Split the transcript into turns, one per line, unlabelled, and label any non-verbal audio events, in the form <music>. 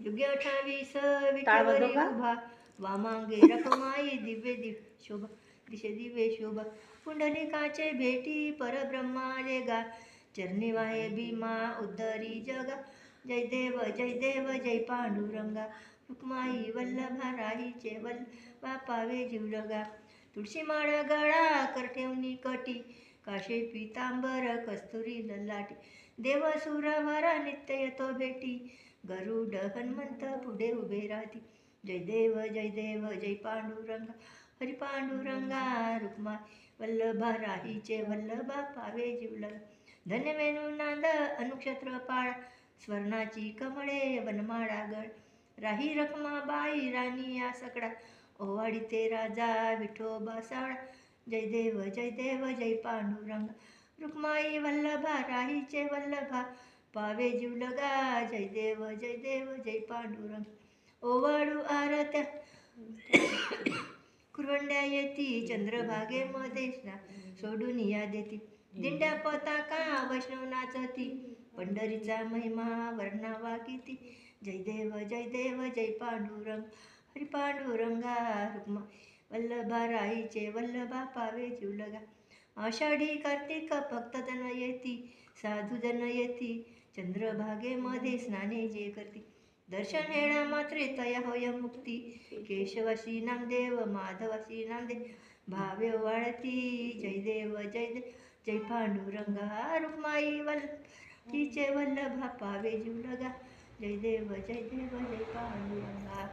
युगे
वाजव का?
उभा. वामांगे <laughs> रखमाई दिव्य दिव्य शोभा. दिशे दिव्य शोभा. पुंडलिकाचे भेटी परब्रह्माले गा. चरणी वाहे भीमा उद्धरी जगा. जय देव जय देव जय पांडुरंगा. रुक्माई वल्लभा राहीचे वल्लभा पावे जीवलगा तुळशी माळा गळा करठेवणी कटी काशे पितांबर कस्तुरी ललाटी. देव सुरवरा नित्य येतो भेटी. गरुड हनुमंत पुढे उभे राहती. जय देव जय देव जय पांडुरंगा. हरी पांडुरंगा रुक्मा वल्लभा राहीचे वल्लभा पावे जीवलगा. धन्य नांद अनुक्षत्र पाळा स्वर्णाची कमळे वनमाडागळ राही रखमा बाई राणी या सकडा ओवाडी ते राजा विठोबा साळा जय देव जय देव जय पांडुरंग. रुक्माई वल्लभा राहीचे वल्लभा. पावे जीवलगा जय देव जय देव जय पांडुरंग. ओवाळू आरत्या कुरवंड्या येती चंद्रभागेमध्ये स्ना सोडून या देती. दिंड्या पताका वैष्णव नाचती पंढरीचा महिमा वर्णावा किती जय देव जय देव जय पांडुरंग. हरी पांडुरंगा रुक्मा वल्लभा राईचे वल्लभा पावे जीवलगा. आषाढी कार्तिक भक्तजन येती. साधुजन येती. चंद्रभागेमध्ये स्नाने जे करती. दर्शन येणा मात्रे तया होय मुक्ती. केशवाशी नामदेव माधवाशी नामदेव. भावे वाळती. जय देव जय देव जय पांडुरंगा रुक्माई वल्लभ. तिचे वल्लभा पावे जीवलगा जय देव जय देव जय पांडुरंगा